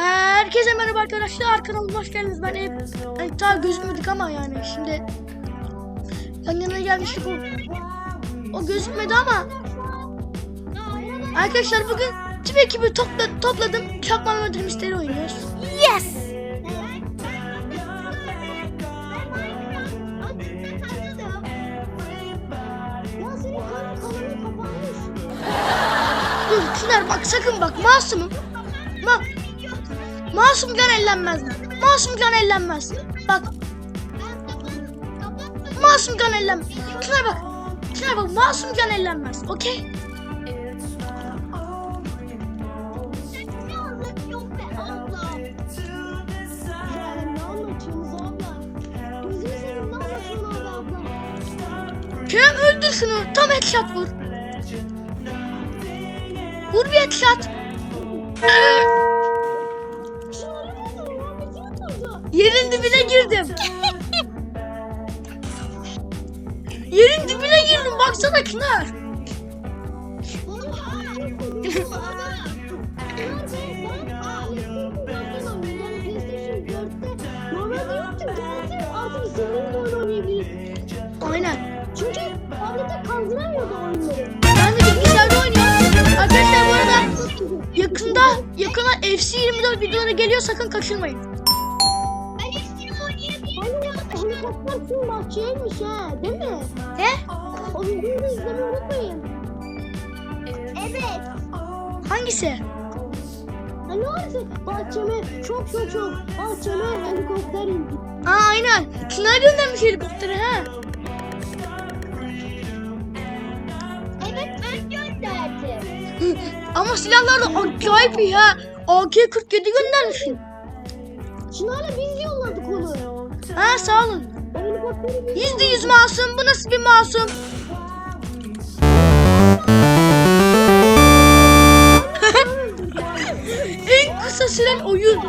Herkese merhaba arkadaşlar kanalıma hoş geldiniz. Ben hep hani, ta gözükmedik ama yani şimdi yan yana gelmiştik o. O gözükmedi ama arkadaşlar bugün tüm ekibi topla, topladım. Çakma Murder Mystery oynuyoruz. Yes! Dur Çınar bak sakın bak masumum. Ma masum can ellenmez. Masum can ellenmez. Bak masum can ellenmez. Çınar bak. Çınar bak masum can ellenmez. Okey? Kerem öldür şunu. Tam headshot vur. Vur bir headshot. Yerin dibine girdim. Yerin dibine girdim baksana Çınar. Aynen. Çünkü tablete kaldıramıyordu oyunları. Ben de bilgisayarda oynuyorum. Arkadaşlar bu arada yakında yakına FC24 videoları geliyor sakın kaçırmayın. Helikopter tüm bahçeymiş ha değil mi? He? O videoyu izlemeyi unutmayın. Evet. Hangisi? Hani orası bahçeme çok çok çok bahçeme helikopter indi. Aa aynen. Çınar göndermiş helikopteri ha. Evet ben gönderdim. Ama silahlar da acayip iyi ha. AK-47 göndermişsin. Çınar'la biz yolladık onu. Ha sağ olun. Yüzde yüz masum. Bu nasıl bir masum? en kısa süren oyun.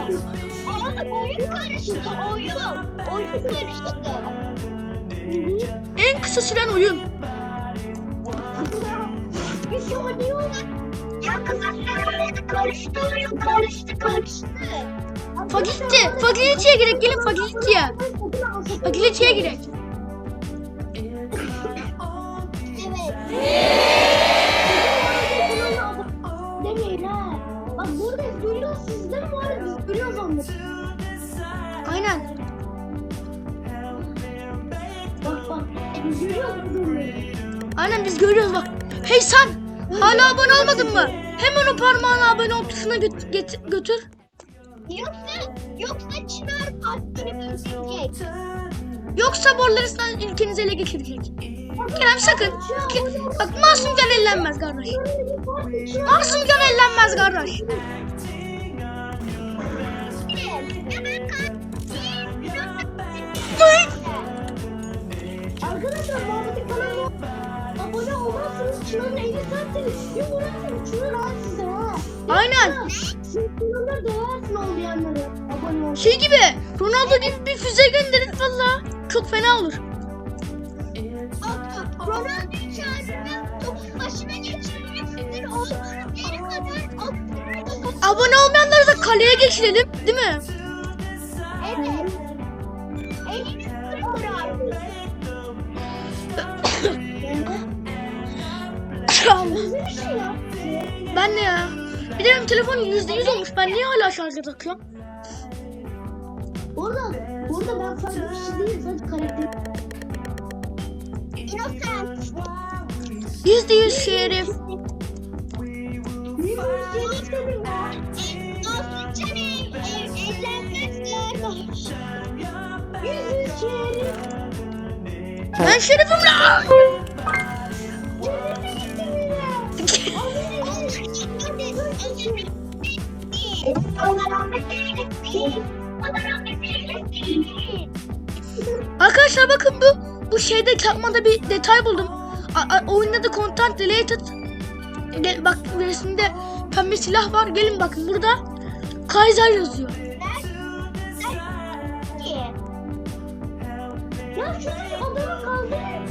Oyun karıştı oyun. Oyun karıştı. En kısa süren oyun. Bir şey oynuyorlar. Ya karıştı karıştı karıştı. Fakilite. Fakiliteye girek. Gelin fakiliteye. Fakiliteye girek. Demeyin ha. Bak burada görüyoruz siz değil mi? Bu arada biz görüyoruz onları. Aynen. Bak bak. Biz görüyoruz onları. Aynen biz görüyoruz bak. Hey sen. Hala abone olmadın mı? Hemen o parmağını abone ol tuşuna gö- get- götür. Yoksa, yoksa Çınar partini bitirecek. Yoksa borlarından ülkenizi ele geçirecek. Kerem sakın. Ke- Bak masum can ellenmez kardeş. Masum can ellenmez kardeş. Şey gibi Ronaldo gibi bir füze gönderin valla. Çok fena olur. Abone olmayanları da kaleye geçirelim değil mi? Evet. Ben ne ya? Bir de benim telefon yüzde yüz olmuş. Ben niye hala şarja takıyorum? Orada ben farklı bir şey değilim. Sadece karakter. Innocent. Yüzde yüz şerif. Ya. Canım. Yüz. Ben şerifim lan. Arkadaşlar bakın bu bu şeyde çakmada bir detay buldum. A, a, oyunda da content deleted. Gel, bak resimde pembe silah var. Gelin bakın burada Kaiser yazıyor. Ya şunu adamı kaldırın.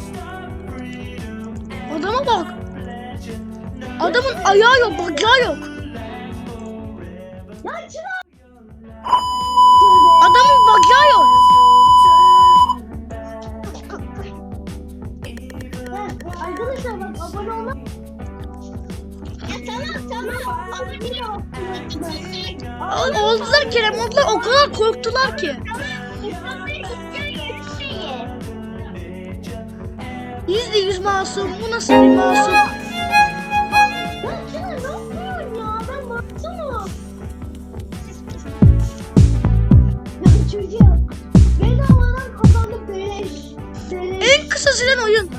Adama bak. Adamın ayağı yok, bacağı yok. Oldular Kerem oldular o kadar korktular ki. Yüzde yüz masum. Bu nasıl bir masum? En kısa süren oyun.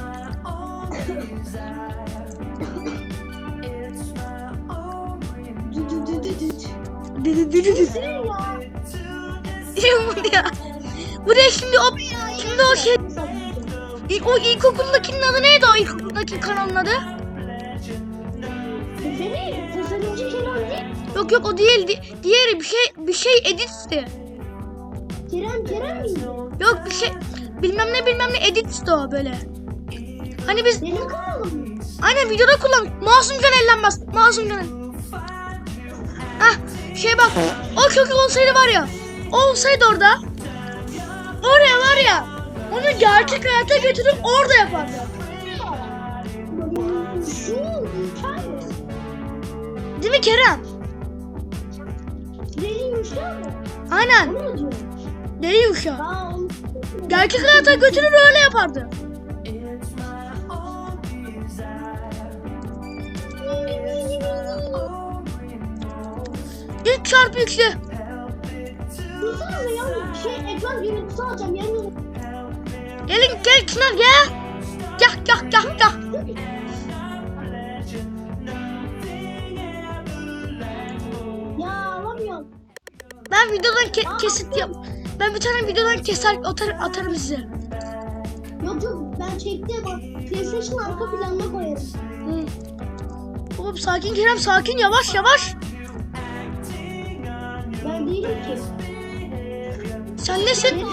O ilkokuldakinin adı neydi o ilkokuldaki kanalın adı? Seni tasarımcı değil. Yok yok o değil. Di- diğeri bir şey bir şey editti. Kerem Kerem miydi? Yok bir şey bilmem ne bilmem ne editti o böyle. Hani biz Benim kanalım mı? aynen videoda kullan. Masum can ellenmez. Masum can. Hah şey bak. O kökü olsaydı var ya. O olsaydı orada. Oraya var ya. Onu gerçek hayata götürüp orada mükemmel. Değil mi Kerem? Deli yumuşak mı? Aynen. Deli onu- Gerçek hayata götürür öyle yapardı. İlk çarpı yükle. Dursana be yavrum. Şey ekran görüntüsü alacağım. Yarın Gelin gel Çınar gel. Gel gel gel gel. Ben videodan ke- kesit yap. Ben bir tane videodan keser atarım, atarım size. Yok yok ben çektim bak. PlayStation arka planına koyarım. Hı. Oğlum sakin Kerem sakin yavaş yavaş. Ben değilim ki. Sen nesin?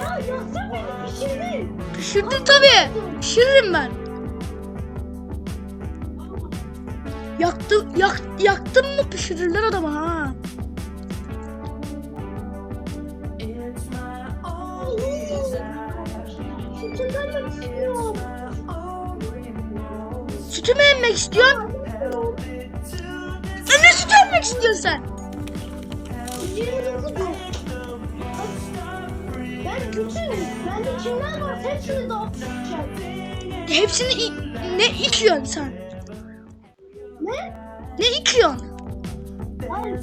Ya yaksın tabii. Pişiririm ben. Yaktı, yak, yaktın mı pişirirler adamı ha. Sütünden de istiyorum. Sütü mü emmek istiyorsun? E ne sütü emmek istiyorsun sen? Ben bende kimler var hepsini dağıtacağım. Hepsini i- ne içiyorsun sen? Ne? Ne içiyorsun? Hayır,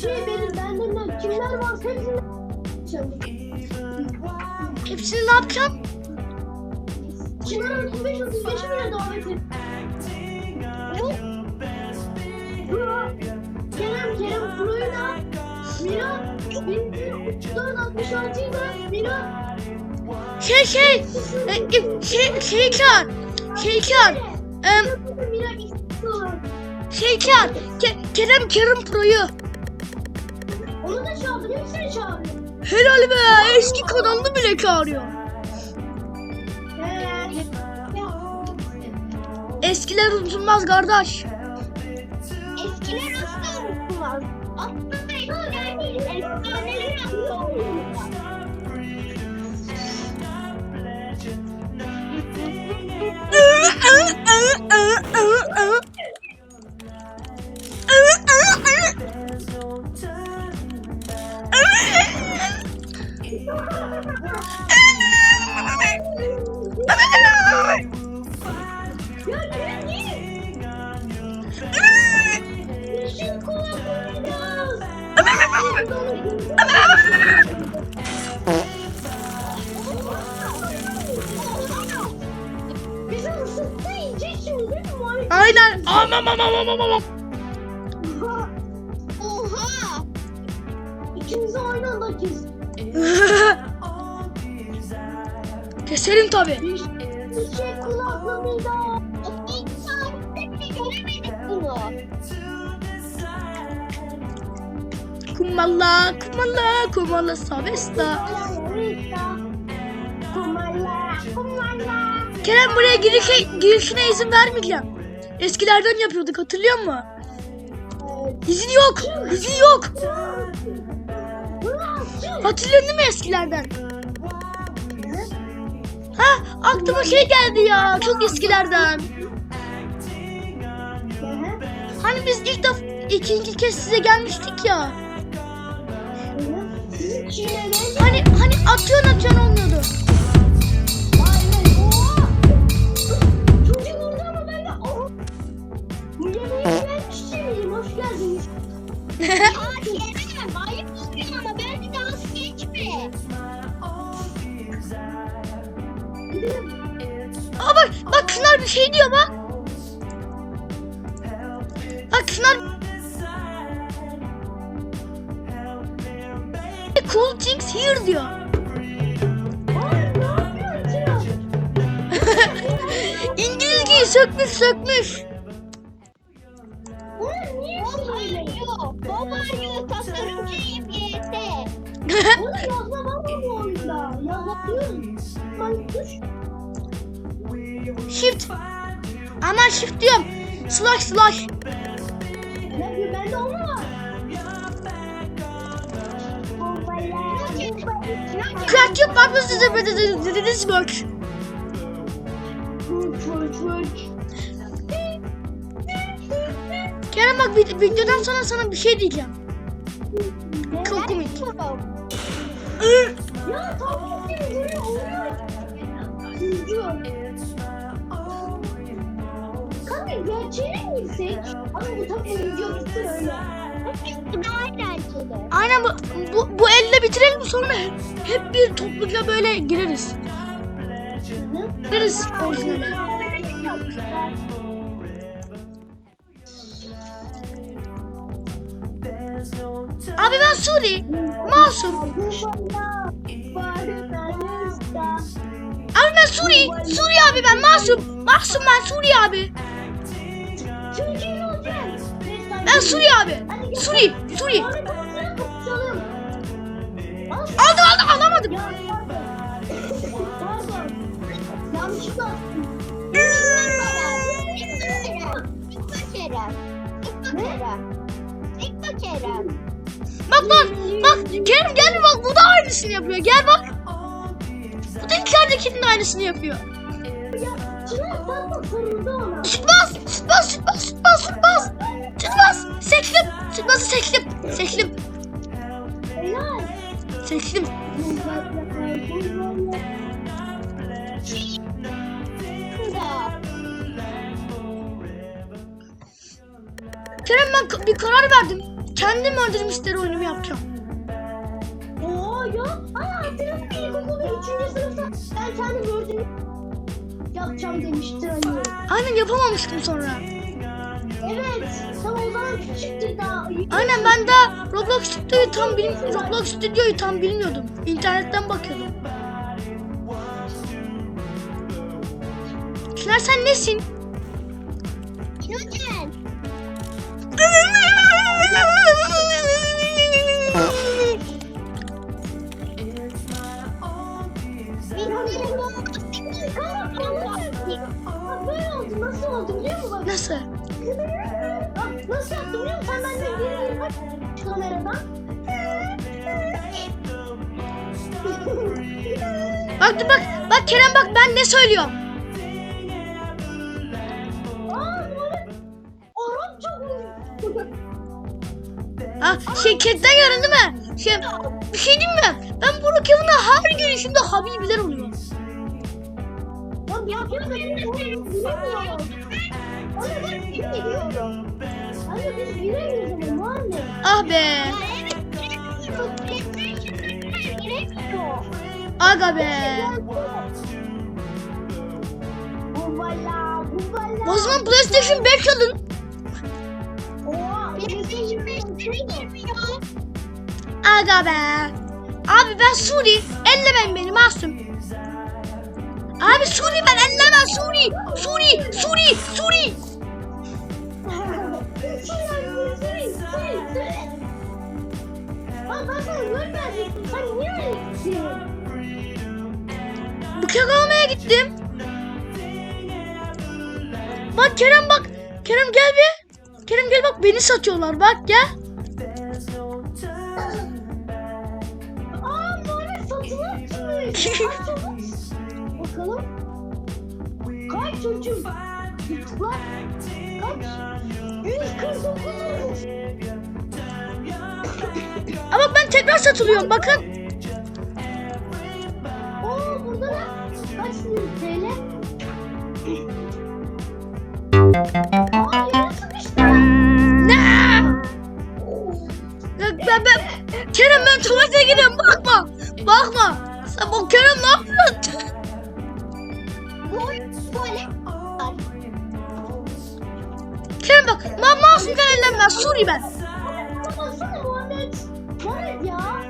şey benim bende ne kimler var hepsini. Hepsini ne yapacaksın? Çınar 35 35 bile davet et. Kerem Kerem Pro'yu da Mira 1466'yı da Mira Şey şey, e, e, şey, şey çağır. Şey çağır. İstiyor. şey çağır. Ke- Kerem Kerem Pro'yu. Onu da çağırdım hepsini çağırdım. Helal be eski kanalını bile çağırıyor. Eskiler unutulmaz kardeş. Aynen. Amam amam amam amam. Oha! Keselim tabi. Çiçek kulaklığıyla. İlk saatte. Kumalla kumalla kumalla sabesta. Kumalla. Kerem buraya girişe, girişine izin vermeyeceğim. Eskilerden yapıyorduk hatırlıyor musun? İzin yok. İzin yok. Hatırlıyorsun değil mi eskilerden? Ha aklıma şey geldi ya çok eskilerden. Hani biz ilk defa ikinci kez size gelmiştik ya. Hani hani atıyorsun atıyorsun olmuyordu. Aynen. Oha! Çınar bir şey diyor bak. Bak Çınar Cool things here diyor. İngilizceyi sökmüş sökmüş. Aman shift diyorum. Slash slash. Ne yapıyor? Bende o mu var? Crack your purpose this work. Kerem bak vid- videodan sonra sana bir şey diyeceğim. Çok komik. Ya tamam böyle oluyor. Üzüyor. Kanka gerçeğe mi gitsek? Ama bu tabii video bitsin öyle. Daha eğlenceli. Aynen bu, bu, bu elle bitirelim sonra hep bir toplulukla böyle gireriz. Gireriz orijinale. Abi ben Suri. Masum. Abi ben Suri. Suri abi ben masum. Masum ben Suri abi. Ben Suri abi. Suri. Suri. Aldım aldım alamadım. Bak bak bak Kerem gel bak bu da aynısını yapıyor. Gel bak. Bu da içeridekinin de aynısını yapıyor. Çınar tatlı sarıldı ona. Sütbaz, sütbaz, sütbaz, sütbaz, sütbaz. Sütbaz, seklim. Sütbazı seklim. Seklim. Helal. Seklim. Kerem ben bir karar verdim. Kendim öldürüm misteri oyunumu yapacağım. Oo ya. Aa hatırladın mı ilkokulda 3. sınıfta ben kendim gördüm. Yapacağım demişti hani. Aynen yapamamıştım sonra. Evet. Tam o zaman küçüktü daha. Aynen ben de Roblox Studio'yu tam bil Roblox Studio'yu tam bilmiyordum. İnternetten bakıyordum. Çınar sen nesin? İnocen. Bak bak bak Kerem bak ben ne söylüyorum. Ah şey kediden yarın değil mi? Şey bir şey diyeyim mi? Ben bu Brookhaven'da her görüşümde Habibiler oluyor. Ama anne. Ah be. Aga be. O zaman PlayStation 5 alın. Oha, PlayStation 5 girmiyor. Aga be. Abi ben Suri. Ellemeyin beni masum. Abi Suri ben elleme Suri. Suri. Suri. Suri. Bak yol verecektim. Sen niye öyle? Bıçak almaya gittim. Bak Kerem bak. Kerem gel bir. Kerem gel bak beni satıyorlar bak gel. Aa. Ay, çabuk. bakalım. Kaç çocuğum? Kaç? 149 olmuş. Ama ben tekrar satılıyorum bakın. Sıkıştı. Ne? Ben, ben, ben, Kerem ben tuvalete gidiyorum bakma. Bakma. Sen bu Kerem ne yapıyorsun? Kerem bak Suri ben. Baksana Muhammed. Muhammed ya.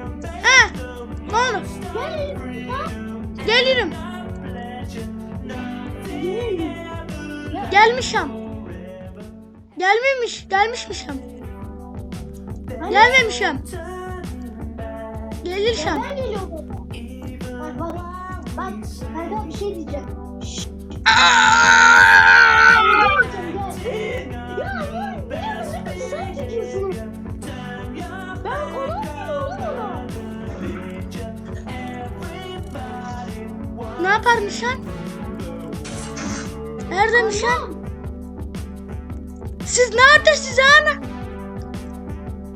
He. Ne? Gelirim. Gelmişim. Gelmemiş. Gelmişmişim. Gelmemişim. Gelirşem. Ben geliyorum. Bak bak. Bak. Daha bir şey diyeceğim. Şşş. Gel. Ya ya. Biliyor Siz neredesiniz ana?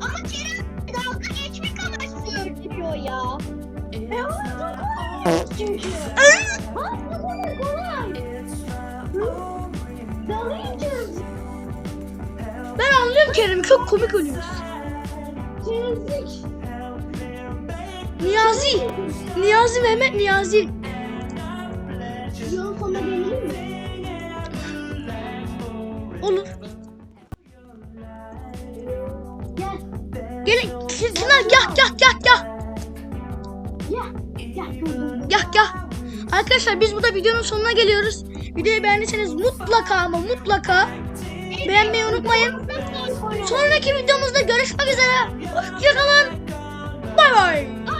Ama Kerem dalga geçmek amaçlı öldürüyor ya. E o çok çünkü. Kolay. Dalga. Ben anlıyorum Kerem çok komik. Çerezlik. Niyazi. Niyazi Mehmet Niyazi. Arkadaşlar biz burada videonun sonuna geliyoruz. Videoyu beğendiyseniz mutlaka ama mutlaka beğenmeyi unutmayın. Sonraki videomuzda görüşmek üzere. Hoşçakalın. Bay bay. Ay, ay.